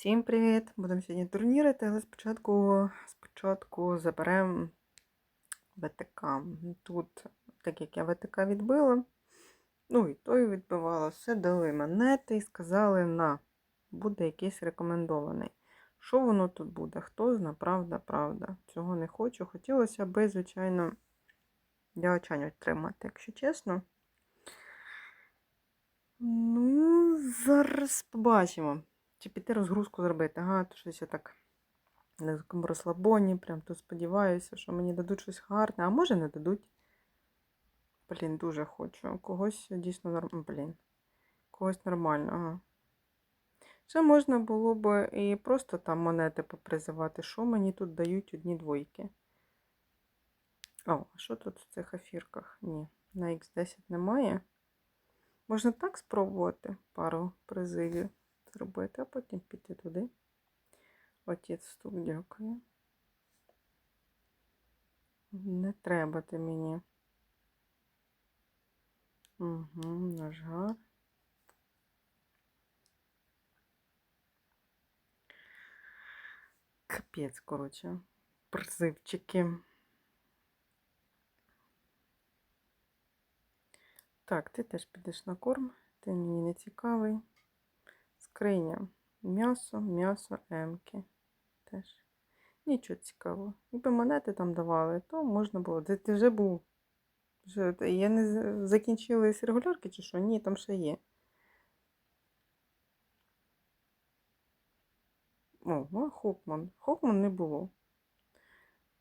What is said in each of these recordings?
Всім привіт! Будемо сьогодні турнірити, але спочатку, спочатку заберемо ВТК. Тут, так як я ВТК відбила, ну і той відбивала, все дали монети і сказали, на, буде якийсь рекомендований. Що воно тут буде? Хто зна, правда, правда. Цього не хочу. Хотілося би, звичайно, дячань отримати, якщо чесно. Ну, зараз побачимо. Чи піти розгрузку зробити? Ага, то щось я так на такому розслабоні, прям то сподіваюся, що мені дадуть щось гарне, а може не дадуть. Блін, дуже хочу. Когось дійсно нормально. Блін. Когось нормального. Ще можна було б і просто там монети попризивати. Що мені тут дають одні двойки? О, а що тут в цих афірках? Ні, на Х10 немає. Можна так спробувати пару призивів зробити, а потім піти туди. Отець стук, дякую. Не треба ти мені. Угу, наш гар. Капець, коротше. Призивчики. Так, ти теж підеш на корм, ти мені не цікавий. Скриня. М'ясо, м'ясо, емки. Теж. Нічого цікавого. Якби монети там давали, то можна було. Ти вже був. Вже, я не закінчились регулярки чи що? Ні, там ще є. О, ну, Хокман. Хокман не було.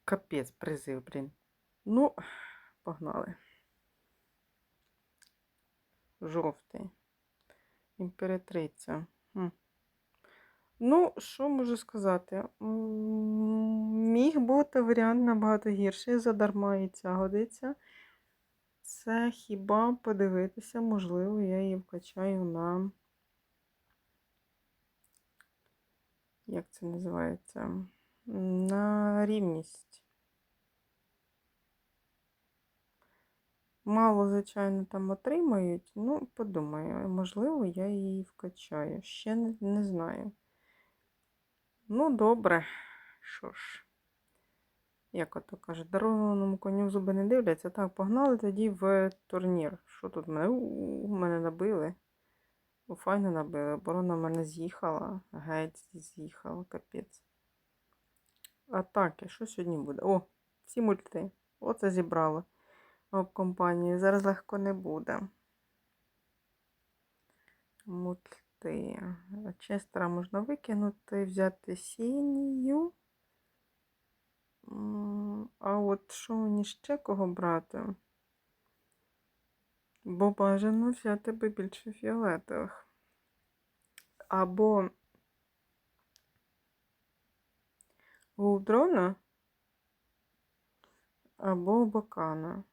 Капець, призив, блін. Ну, погнали. Жовтий. Імператриця. Ну, що можу сказати? Міг бути варіант набагато гірший, задарма і ця годиться. Це хіба подивитися, можливо, я її вкачаю на. Як це називається? На рівність. Мало, звичайно, там отримають. Ну, подумаю, можливо, я її вкачаю. Ще не, не знаю. Ну, добре. Що ж, як ото кажуть, дарованому коню зуби не дивляться. Так, погнали тоді в турнір. Що тут мене? У мене набили. У файно набили. Оборона в мене з'їхала. Геть з'їхала, капець. Атаки, що сьогодні буде? О, всі мульти. Оце зібрало об компанії. Зараз легко не буде. Мульти. Честера можна викинути, взяти синію. М, А от що мені ще кого брати? Бо бажано взяти би більше фіолетових. Або Голдрона, або Бакана.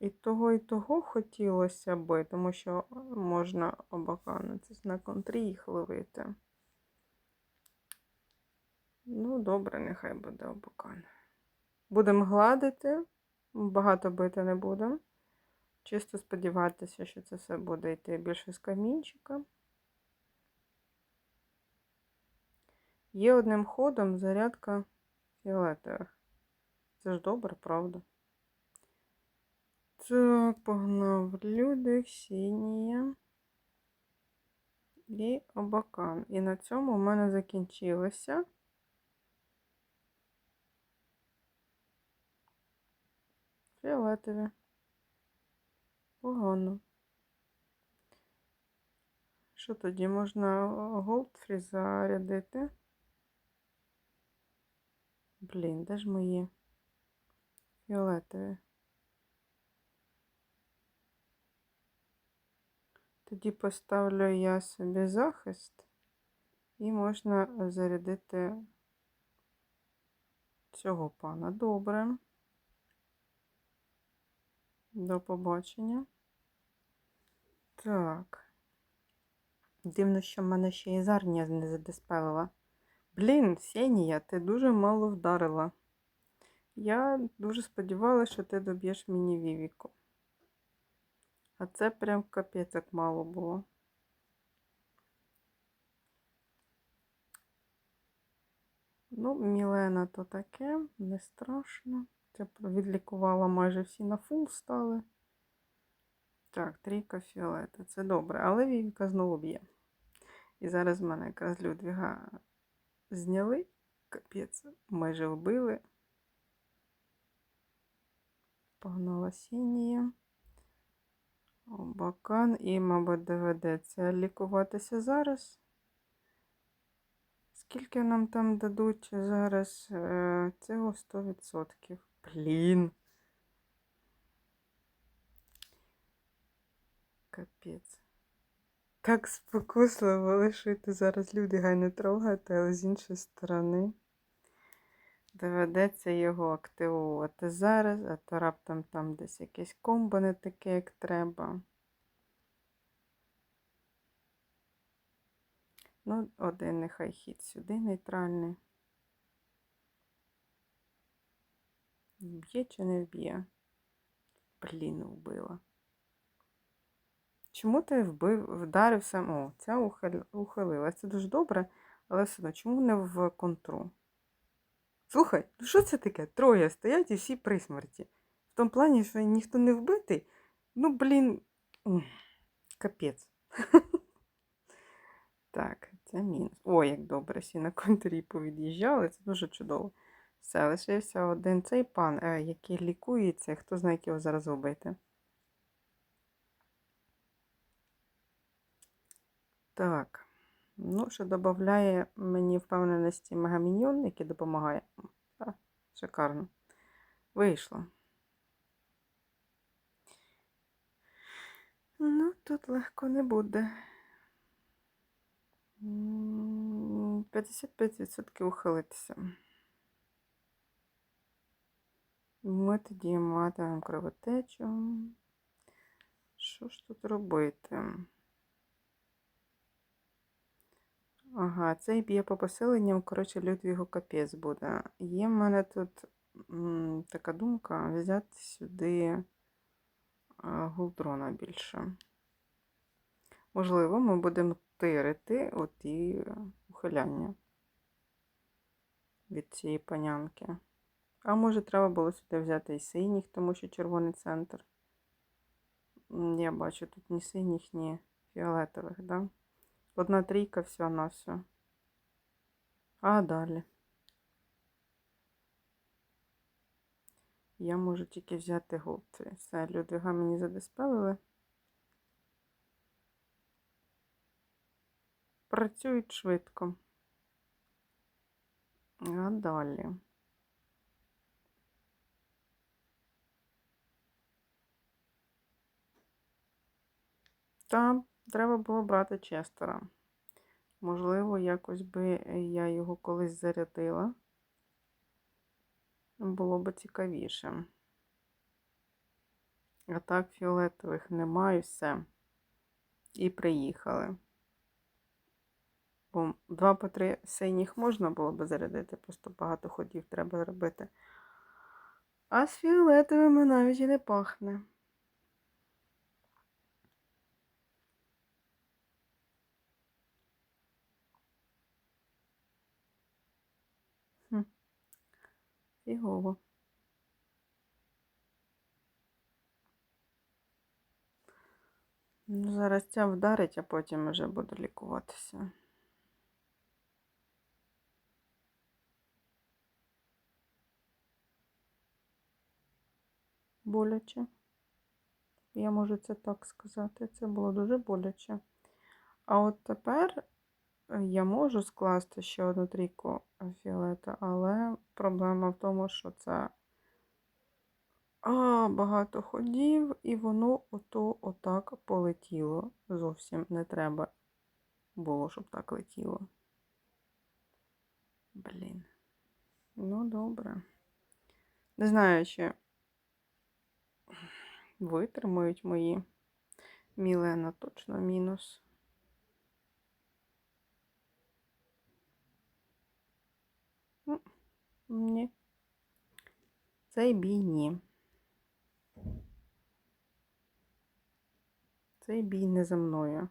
І того, і того хотілося би, тому що можна обакана. Це ж на контрі їх ловити. Ну, добре, нехай буде обакан. Будемо гладити, багато бити не будемо. Чисто сподіватися, що це все буде йти більше з камінчика. Є одним ходом зарядка фіолетових. Це ж добре, правда? Так, погнав Людик, Сінія і Обакан. І на цьому у мене закінчилося. Фіолетові. Погано. Що тоді можна Голдфрі зарядити? Блін, де ж мої фіолетові? Тоді поставлю я собі захист і можна зарядити цього пана. Добре. До побачення. Так. Дивно, що в мене ще і зарня не задиспелила. Блін, Сенія, ти дуже мало вдарила. Я дуже сподівалася, що ти доб'єш мені Вівіку. А це прям капець як мало було. Ну, Мілена то таке, не страшно. Це відлікувала майже всі на фул стали. Так, трійка фіолета. Це добре, але Вівка знову б'є. І зараз в мене якраз Людвіга зняли, капець, майже вбили. Погнала сініє. Бакан і, мабуть, доведеться лікуватися зараз. Скільки нам там дадуть зараз е, цього 100%? Блін. Капець. Так спокусливо лишити зараз люди гай не трогати, але з іншої сторони доведеться його активувати зараз, а то раптом там десь якесь комбо не таке, як треба. Ну, один нехай хід сюди нейтральний. Вб'є чи не вб'є? Блін, вбила. Чому ти вбив, вдарив сам? О, ця ухил- ухилилась. Це дуже добре, але все одно, чому не в контру? Слухай, ну що це таке? Троє стоять і всі при смерті. В тому плані, що ніхто не вбитий. Ну, блін, капець. Так, це мінус. Ой, як добре, всі на контрі повід'їжджали, це дуже чудово. Все, лишився один цей пан, е, який лікується, хто знає, як його зараз вбити. Так, ну, що додає мені впевненості мегаміньйон, який допомагає. Так, шикарно. Вийшло. Ну, тут легко не буде. 55% ухилитися. Ми тоді матимемо кровотечу. Що ж тут робити? Ага, цей б'є по посиленням, коротше, Людвігу капець буде. Є в мене тут м, така думка взяти сюди гулдрона більше. Можливо, ми будемо тирити оті ухиляння від цієї панянки. А може, треба було сюди взяти і синіх, тому що червоний центр. Я бачу тут ні синіх, ні фіолетових, да? Одна трійка, все на все. А далі. Я можу тільки взяти голд. Все, Людвига мені задиспелили. Працюють швидко. А далі. Та треба було брати Честера. Можливо, якось би я його колись зарядила. Було б цікавіше. А так, фіолетових немає, все. І приїхали. Бо два по три синіх можна було б зарядити, просто багато ходів треба зробити. А з фіолетовими навіть і не пахне. Фігово. Ну, зараз ця вдарить, а потім вже буду лікуватися. Боляче. Я можу це так сказати. Це було дуже боляче. А от тепер я можу скласти ще одну трійку фіолета, але проблема в тому, що це а, багато ходів, і воно ото отак полетіло. Зовсім не треба було, щоб так летіло. Блін. Ну, добре. Не знаю, чи витримають мої. Мілена точно мінус. М, Ні. Цей бій ні. Цей бій не за мною.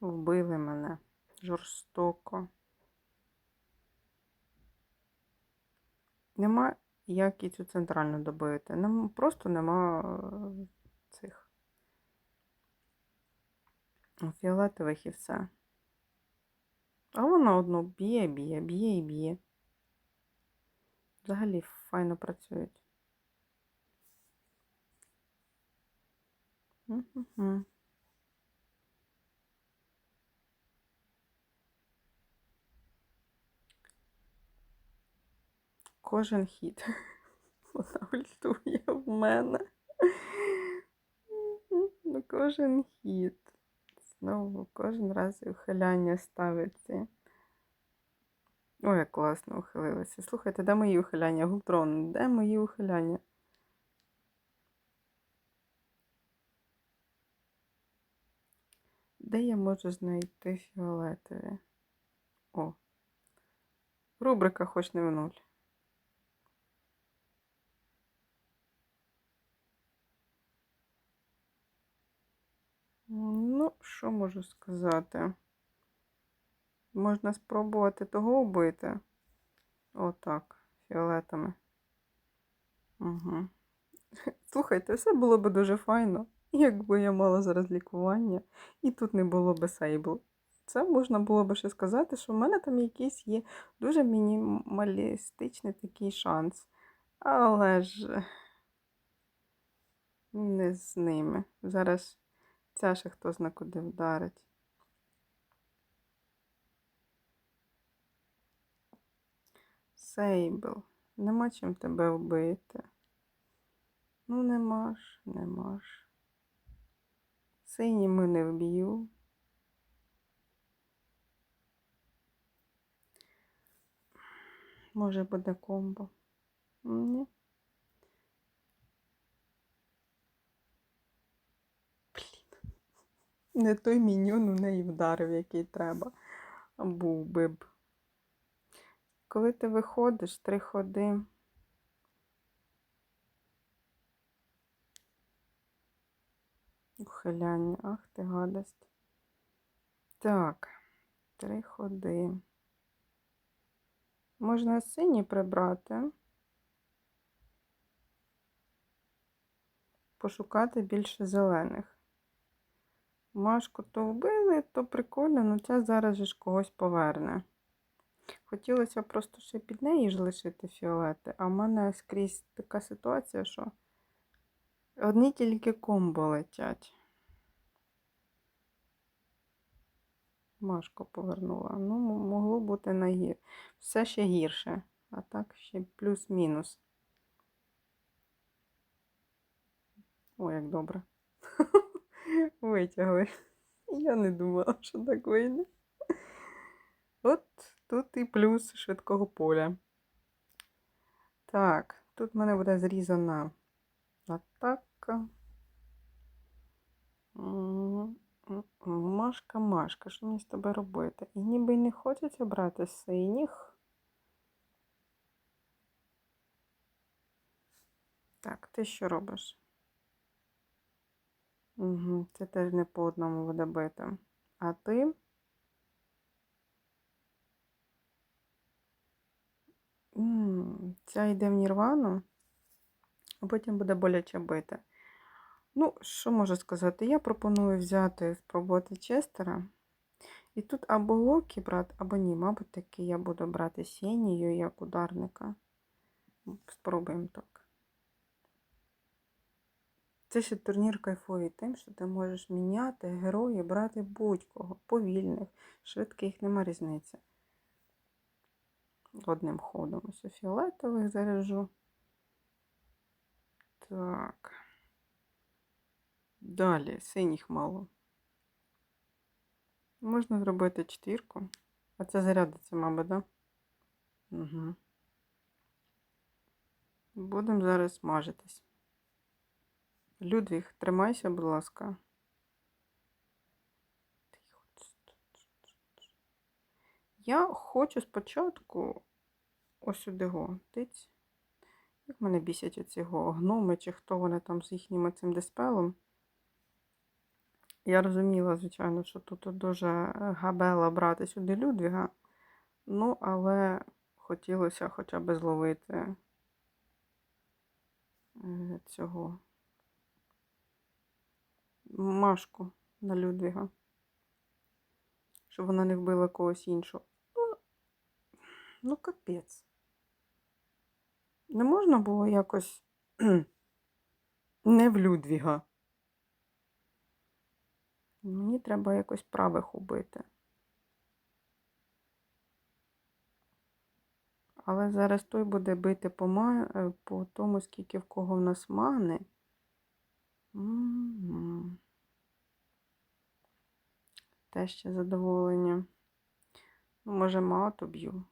Вбили мене жорстоко. Нема як і цю центральну добити. Нем, просто нема е, цих фіолетових і все. А вона одну б'є, б'є, б'є і б'є. Взагалі файно працюють. Мгм. Кожен хід. Вона ультує в мене. Ну, кожен хід. Знову кожен раз ухиляння ставиться. Ой, як класно ухилилося. Слухайте, де мої ухиляння? Гултрон, де мої ухиляння? Де я можу знайти фіолетові? О. Рубрика хоч не в нуль. Ну, що можу сказати? Можна спробувати того вбити. Отак, фіолетами. Угу. Слухайте, все було б дуже файно, якби я мала зараз лікування, і тут не було би сейбл. Це можна було би ще сказати, що в мене там якийсь є дуже мінімалістичний такий шанс. Але ж не з ними. Зараз ця ще хто зна куди вдарить. Сейбл, нема чим тебе вбити. Ну, нема ж, нема ж. Синіми не вб'ю. Може буде комбо. Ні. Не той міньон у неї вдарив, який треба. Був би б. Коли ти виходиш, три ходи. Ухиляння, ах ти гадость. Так, три ходи. Можна сині прибрати. Пошукати більше зелених. Машку то вбили, то прикольно, але ця зараз же ж когось поверне. Хотілося просто ще під неї ж лишити фіолети, а в мене скрізь така ситуація, що одні тільки комбо летять. Машко повернула. Ну, могло бути найгір. Все ще гірше. А так ще плюс-мінус. Ой, як добре. Витягли. Я не думала, що так вийде. От тут і плюс швидкого поля. Так, тут в мене буде зрізана атака. Машка, Машка, що мені з тобою робити? І ніби не хочеться брати синіх. Так, ти що робиш? Угу, це теж не по одному буде бити. А ти? Ця йде в Нірвану, а потім буде боляче бити. Ну, що можу сказати? Я пропоную взяти, спробувати Честера. І тут або Локі брати, або ні, мабуть, таки я буду брати Сенію як ударника. Спробуємо так. Це ще турнір кайфовий тим, що ти можеш міняти героїв, брати будь-кого, повільних, швидких, нема різниці. Одним ходом ось фіолетових заряджу. Так. Далі, синіх мало. Можна зробити четвірку. А це зарядиться, мабуть, так? Да? Угу. Будемо зараз смажитись. Людвіг, тримайся, будь ласка. Я хочу спочатку ось сюди го. Тиць. Як мене бісять оці гноми, чи хто вони там з їхнім цим диспелом. Я розуміла, звичайно, що тут дуже габела брати сюди Людвіга. Ну, але хотілося хоча б зловити е, цього Машку на Людвіга. Щоб вона не вбила когось іншого. Ну, ну капець. Не можна було якось не в Людвіга. Мені треба якось правих убити. Але зараз той буде бити по, е, по тому, скільки в кого в нас мани. М. Те ще задоволення. Ну, може, мало б'ю.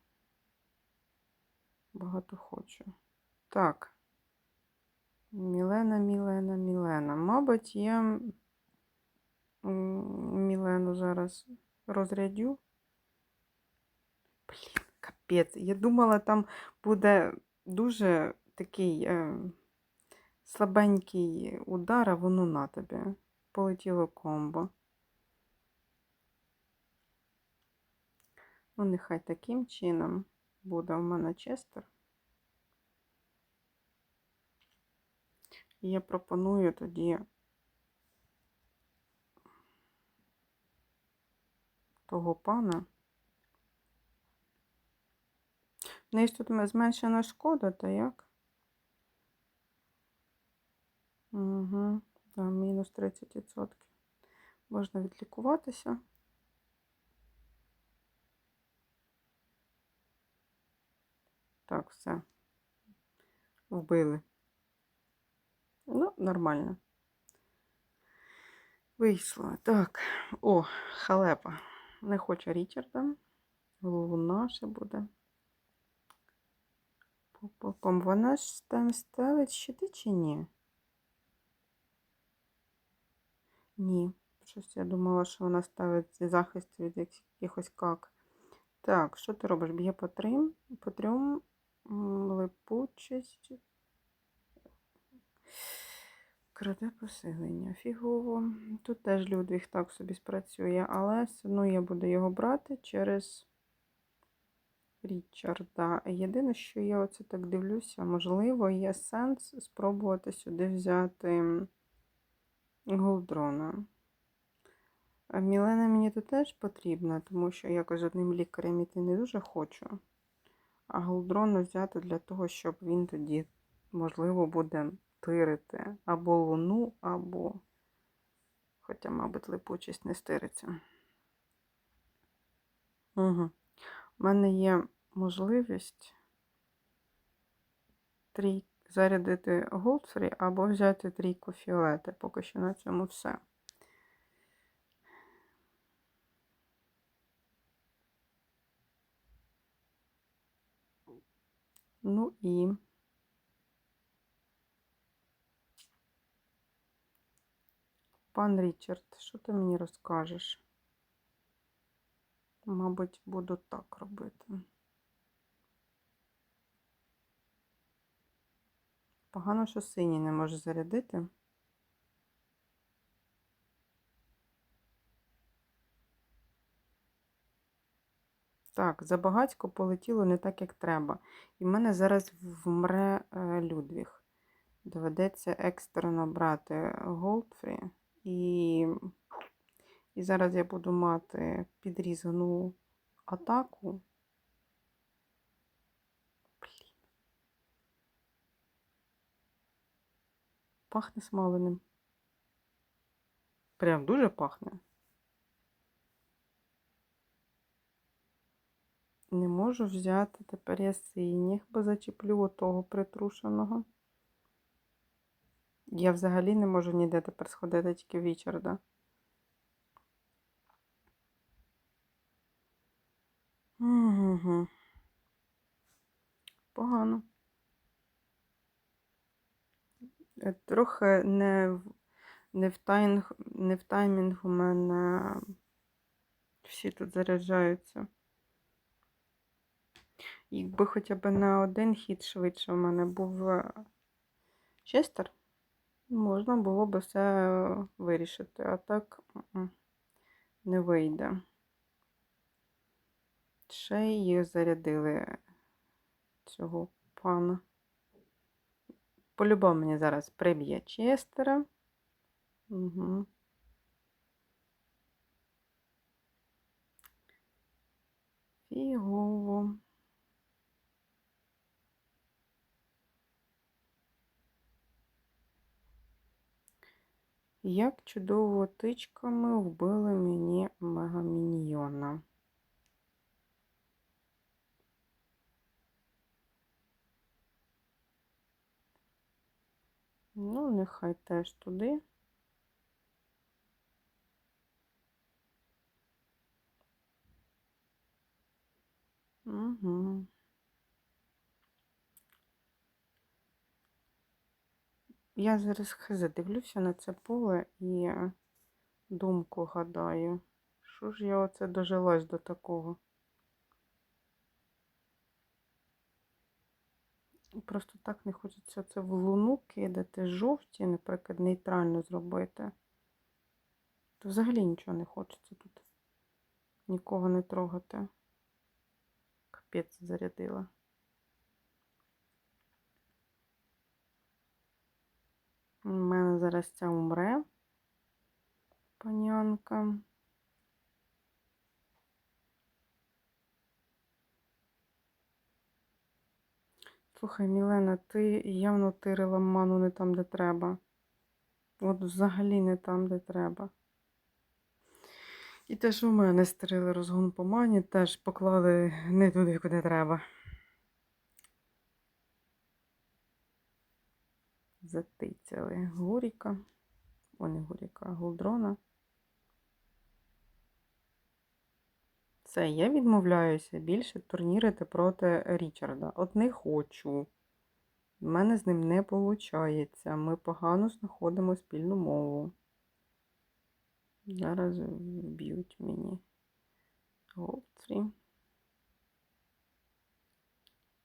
Багато хочу. Так. Мілена, Мілена, Мілена. Мабуть, я Мілену зараз розрядю. Блін, капець. Я думала, там буде дуже такий е, слабенький удар, а воно на тобі. Полетіло комбо. Ну, нехай таким чином буде у мене Честер. І я пропоную тоді того пана. Є тут зменшена шкода, та як? Угу, да, мінус 30%. Можна відлікуватися. Так, все. Вбили. Ну, нормально. Вийшло. Так. О, халепа. Не хоче Річарда. Голову наше буде. По бокам. Вона ж там ставить щити чи ні? Ні. Щось я думала, що вона ставить захист від якихось как. Так, що ти робиш? Б'є по трим, по трьом липучість. Краде посилення. Фігово. Тут теж Людвіг так собі спрацює, але все одно я буду його брати через Річарда. Єдине, що я оце так дивлюся, можливо, є сенс спробувати сюди взяти Голдрона. Мілена мені тут теж потрібна, тому що якось одним лікарем іти не дуже хочу. А Голдрона взяти для того, щоб він тоді, можливо, буде тирити або луну, або. Хоча, мабуть, липучість не стириться. Угу. У мене є можливість трій... зарядити Голдфрі або взяти трійку фіолети. Поки що на цьому все. Ну і пан Річард, що ти мені розкажеш? Мабуть, буду так робити. Погано, що синій не може зарядити. Так, забагацько полетіло не так, як треба. І в мене зараз вмре е, Людвіг. Доведеться екстрено брати Голдфрі. І, і зараз я буду мати підрізану атаку. Пахне смаленим. Прям дуже пахне. Не можу взяти тепер я синіх, бо зачеплю отого притрушеного. Я взагалі не можу ніде тепер сходити тільки в Річарда. Угу. Погано. Е, Трохи не не в, тайнг, не в таймінг у мене всі тут заряджаються. Якби хоча б на один хід швидше у мене був е, Честер, Можна було би все вирішити, а так не вийде. Ще її зарядили цього пана. По-любому мені зараз приб'є Честера. Угу. Фігово. Як чудово тичками вбили мені мегаміньйона. Ну, нехай теж туди. Угу. Я зараз хз дивлюся на це поле і думку гадаю. Що ж я оце дожилась до такого? Просто так не хочеться це в луну кидати, жовті, наприклад, нейтрально зробити. То взагалі нічого не хочеться тут. Нікого не трогати. Капець зарядила. У мене зараз ця умре. Панянка. Слухай, Мілена, ти явно тирила ману не там, де треба. От взагалі не там, де треба. І теж у мене стрили розгон по мані, теж поклали не туди, куди треба. Затицяли Гуріка. О, не Гуріка, а Гулдрона. Це я відмовляюся більше турнірити проти Річарда. От не хочу. У мене з ним не виходить. Ми погано знаходимо спільну мову. Зараз б'ють мені. Голдстрі.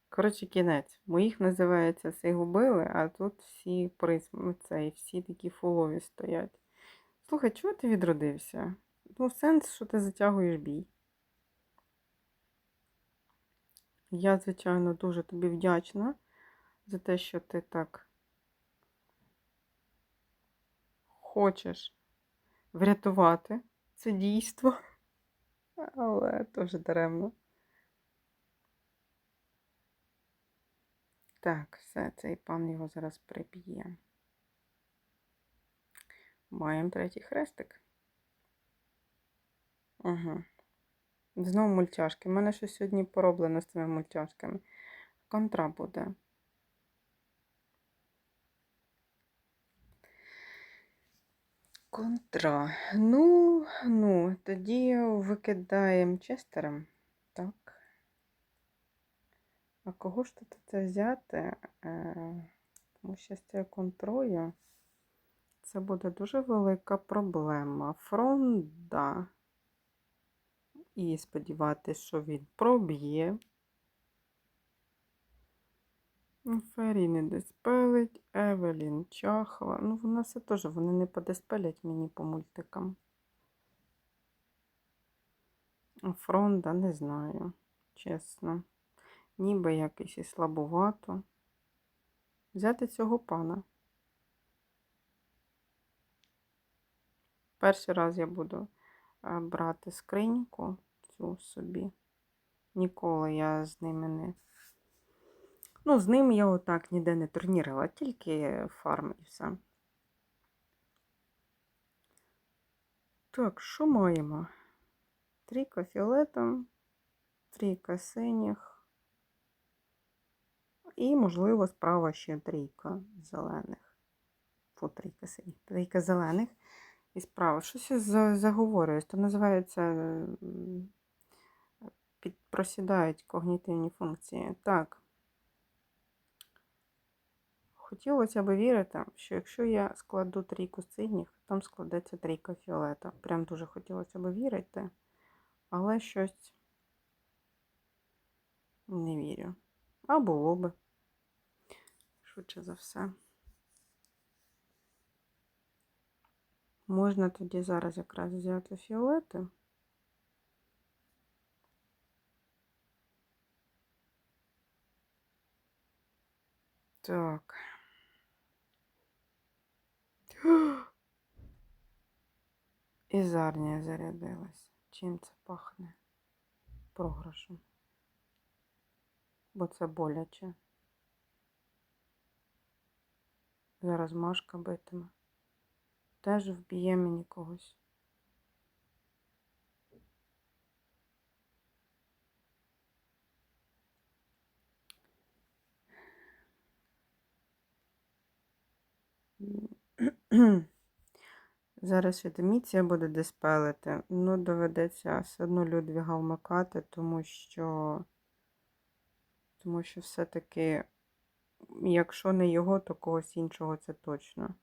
Коротше, кінець. Моїх називається всі губили, а тут всі присм... цей, всі такі фулові стоять. Слухай, чого ти відродився? Ну, сенс, що ти затягуєш бій. Я, звичайно, дуже тобі вдячна за те, що ти так хочеш врятувати це дійство, але теж даремно. Так, все, цей пан його зараз приб'є. Маємо третій хрестик. Угу. Знову мультяшки. У мене щось сьогодні пороблено з цими мультяшками. Контра буде. Контра. Ну, ну, тоді викидаємо честером. Так. А кого ж тут це взяти? Е, Тому що з цією контрою це буде дуже велика проблема. Фронда. І сподіватися, що він проб'є. Фері не диспелить, Евелін чахла. Ну, вона все теж, вони не подиспелять мені по мультикам. Фронда не знаю, чесно. Ніби якось і слабовато. Взяти цього пана. Перший раз я буду е, брати скриньку цю собі. Ніколи я з ними не. Ну, з ним я отак ніде не турнірила, тільки фарм і все. Так, що маємо? Трійка фіолетом, трійка синіх. І, можливо, справа ще трійка зелених. Фу, трійка синіх, трійка зелених. І справа. Щось я заговорююсь. То називається просідають когнітивні функції. Так. Хотілося б вірити, що якщо я складу трійку синіх, там складеться трійка фіолета. Прям дуже хотілося б вірити, але щось не вірю. А було би. Швидше за все. Можна тоді зараз якраз взяти фіолети. Так. І зарнія зарядилась. Чим це пахне? Програшем. Бо це боляче. Зараз Машка битиме. Теж вб'є мені когось. Зараз відеміція буде диспелити. Ну, доведеться все одно Людвіга вмикати, тому що, тому що все-таки, якщо не його, то когось іншого це точно.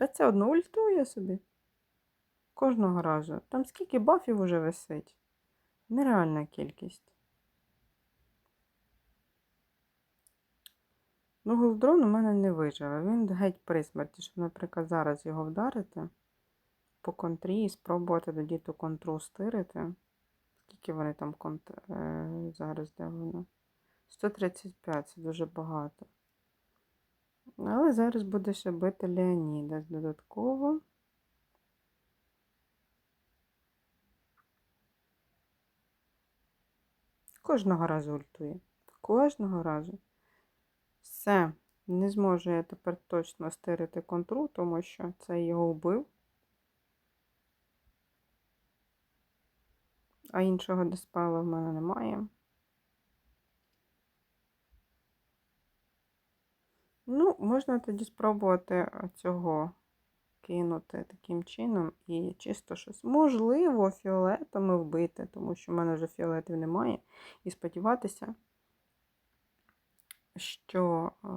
А це одно ультує собі. Кожного разу. Там скільки бафів уже висить. Нереальна кількість. Ну, голдрон у мене не виживе. Він геть при смерті, щоб, наприклад, зараз його вдарити по контрі і спробувати тоді ту контру стирити. Скільки вони там конт... е, зараз де воно? 135 це дуже багато. Але зараз буде ще бити Леоніда додатково. Кожного разу ультує. Кожного разу. Все, не зможу я тепер точно стирити контру, тому що це його вбив. А іншого диспела в мене немає. Ну, можна тоді спробувати цього кинути таким чином і чисто щось можливо фіолетами вбити, тому що в мене вже фіолетів немає. І сподіватися, що е,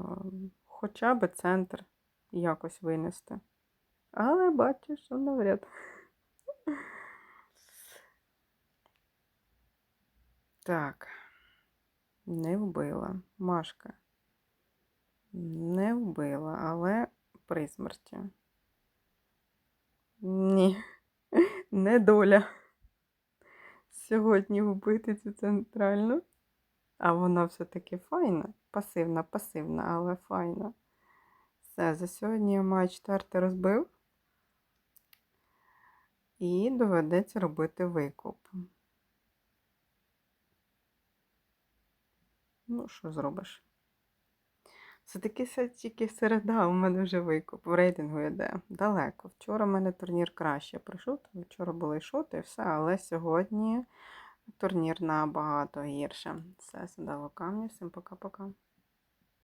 хоча б центр якось винести. Але бачу, що навряд. Так, не вбила. Машка. Не вбила, але при смерті. Ні, не доля. Сьогодні вбити цю центральну. А вона все-таки файна. Пасивна, пасивна, але файна. Все, за сьогодні я маю четвертий розбив. І доведеться робити викуп. Ну, що зробиш? Все-таки все тільки середа, у мене вже викуп. В рейтингу йде далеко. Вчора в мене турнір краще пройшов, тому вчора були шоти і все, але сьогодні турнір набагато гірше. Все, сідало камня. Всім пока-пока.